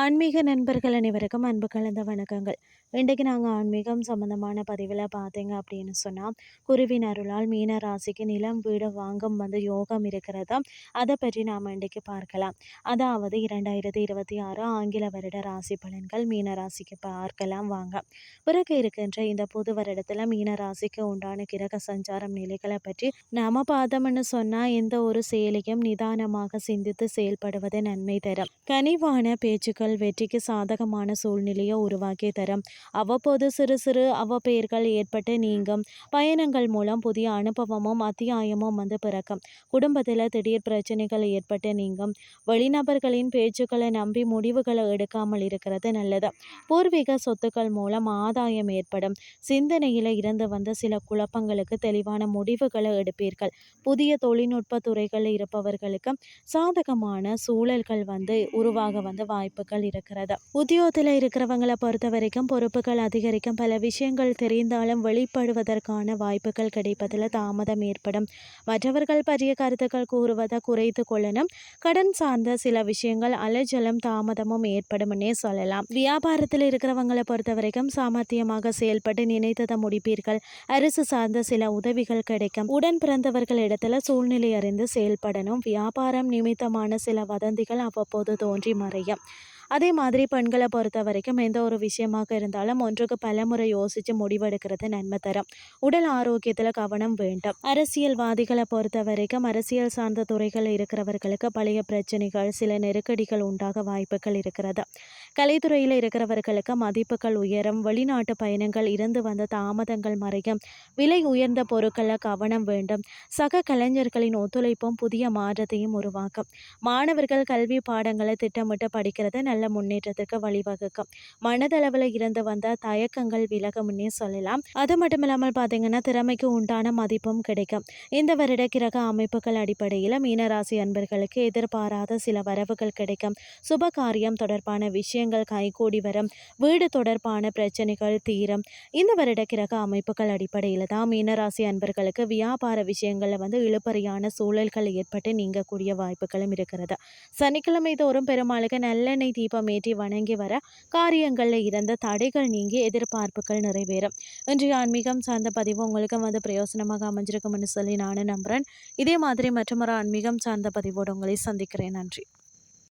ஆன்மீக நண்பர்கள் அனைவருக்கும் அன்பு கலந்த வணக்கங்கள். இன்றைக்கு நாங்கள் ஆன்மீகம் சம்மந்தமான பதிவில் பார்த்தீங்க அப்படின்னு சொன்னால் குருவின் அருளால் மீன ராசிக்கு நிலம் வீடு வாங்கும் வந்து யோகம் இருக்கிறதா? அதை பற்றி நாம் இன்றைக்கு பார்க்கலாம். அதாவது இரண்டாயிரத்தி இருபத்தி ஆறு ஆங்கில வருட ராசி பலன்கள் மீன ராசிக்கு பார்க்கலாம் வாங்க. பிறகு இருக்கின்ற இந்த புது வருடத்தில் மீன ராசிக்கு உண்டான கிரக சஞ்சாரம் நிலைகளை பற்றி நாம் பார்த்தோம்னு சொன்னால் எந்த ஒரு செயலையும் நிதானமாக சிந்தித்து செயல்படுவது நன்மை தரும். கனிவான பேச்சுக்கள் முயற்சிகள் வெற்றிக்கு சாதகமான சூழ்நிலையை உருவாக்கி தரும். அவ்வப்போது சிறு சிறு அவப்பெயர்கள் ஏற்பட்டு நீங்கும். பயணங்கள் மூலம் புதிய அனுபவமும் அத்தியாயமும் வந்து பிறக்கும். குடும்பத்தில் திடீர் பிரச்சனைகள் ஏற்பட்டு நீங்கும். வெளிநபர்களின் பேச்சுக்களை நம்பி முடிவுகளை எடுக்காமல் இருக்கிறது நல்லது. பூர்வீக சொத்துக்கள் மூலம் ஆதாயம் ஏற்படும். சிந்தனையில் இருந்து வந்த சில குழப்பங்களுக்கு தெளிவான முடிவுகளை எடுப்பீர்கள். புதிய தொழில்நுட்ப துறைகளில் இருப்பவர்களுக்கு சாதகமான சூழல்கள் வந்து உருவாக வந்து வாய்ப்புகள் வாய்ப்புகள் இருக்கிறது. உத்தியோகத்தில் இருக்கிறவங்களை பொறுத்த வரைக்கும் பொறுப்புகள் அதிகரிக்கும். பல விஷயங்கள் தெரிந்தாலும் வெளிப்படுவதற்கான வாய்ப்புகள் கிடைப்பதில் தாமதம் ஏற்படும். மற்றவர்கள் பற்றிய கருத்துக்கள் கூறுவதை குறைத்து கொள்ளணும். கடன் சார்ந்த சில விஷயங்கள் அலைச்சலும் தாமதமும் ஏற்படும்னே சொல்லலாம். வியாபாரத்தில் இருக்கிறவங்களை பொறுத்த வரைக்கும் சாமர்த்தியமாக செயல்பட்டு நினைத்ததை முடிப்பீர்கள். அரசு சார்ந்த சில உதவிகள் கிடைக்கும். உடன் பிறந்தவர்கள் இடத்துல சூழ்நிலை அறிந்து செயல்படணும். வியாபாரம் நிமித்தமான சில வதந்திகள் அவ்வப்போது தோன்றி மறையும். அதே மாதிரி பெண்களை பொறுத்த வரைக்கும் எந்த ஒரு விஷயமாக இருந்தாலும் ஒன்றுக்கு பலமுறை யோசித்து முடிவெடுக்கிறது நன்மை தரும். உடல் ஆரோக்கியத்தில் கவனம் வேண்டும். அரசியல்வாதிகளை பொறுத்த வரைக்கும் அரசியல் சார்ந்த துறைகள் இருக்கிறவர்களுக்கு பழைய பிரச்சனைகள் சில நெருக்கடிகள் உண்டாக வாய்ப்புகள் இருக்கிறது. கலைத்துறையில் இருக்கிறவர்களுக்கு மதிப்புகள் உயரும். வெளிநாட்டு பயணங்கள் இருந்து வந்த தாமதங்கள் மறையும். விலை உயர்ந்த பொருட்களை கவனம் வேண்டும். சக கலைஞர்களின் ஒத்துழைப்பும் புதிய மாற்றத்தையும் உருவாக்கும். மாணவர்கள் கல்வி பாடங்களை திட்டமிட்டு படிக்கிறது நல்ல நல்ல முன்னேற்றத்திற்கு வழிவகுக்கும். மனதளவில் இருந்து வந்த தயக்கங்கள் விலகும்னே சொல்லலாம். அது மட்டும் இல்லாமல் பார்த்தீங்கன்னா திறமைக்கு உண்டான மதிப்பும் கிடைக்கும். இந்த வருட கிரக அமைப்புகள் அடிப்படையில் மீனராசி அன்பர்களுக்கு எதிர்பாராத சில வரவுகள் கிடைக்கும். சுப காரியம் தொடர்பான விஷயங்கள் கைகூடி வரும். வீடு தொடர்பான பிரச்சனைகள் தீரும். இந்த வருட கிரக அமைப்புகள் அடிப்படையில் தான் மீனராசி அன்பர்களுக்கு வியாபார விஷயங்களில் வந்து இழுப்பறியான சூழல்கள் ஏற்பட்டு நீங்கக்கூடிய வாய்ப்புகளும் இருக்கிறது. சனிக்கிழமை தோறும் பெருமாளுக்கு நல்லெண்ணெய் தீபம் தீபமேற்றி வணங்கி வர காரியங்களில் இருந்த தடைகள் நீங்கி எதிர்பார்ப்புகள் நிறைவேறும். இன்றைய ஆன்மீகம் சார்ந்த பதிவு உங்களுக்கு வந்து பிரயோசனமாக அமைஞ்சிருக்கும்னு சொல்லி நானும் நம்புகிறேன் இதே மாதிரி மற்றொரு ஆன்மீகம் சார்ந்த பதிவோடு உங்களை சந்திக்கிறேன். நன்றி.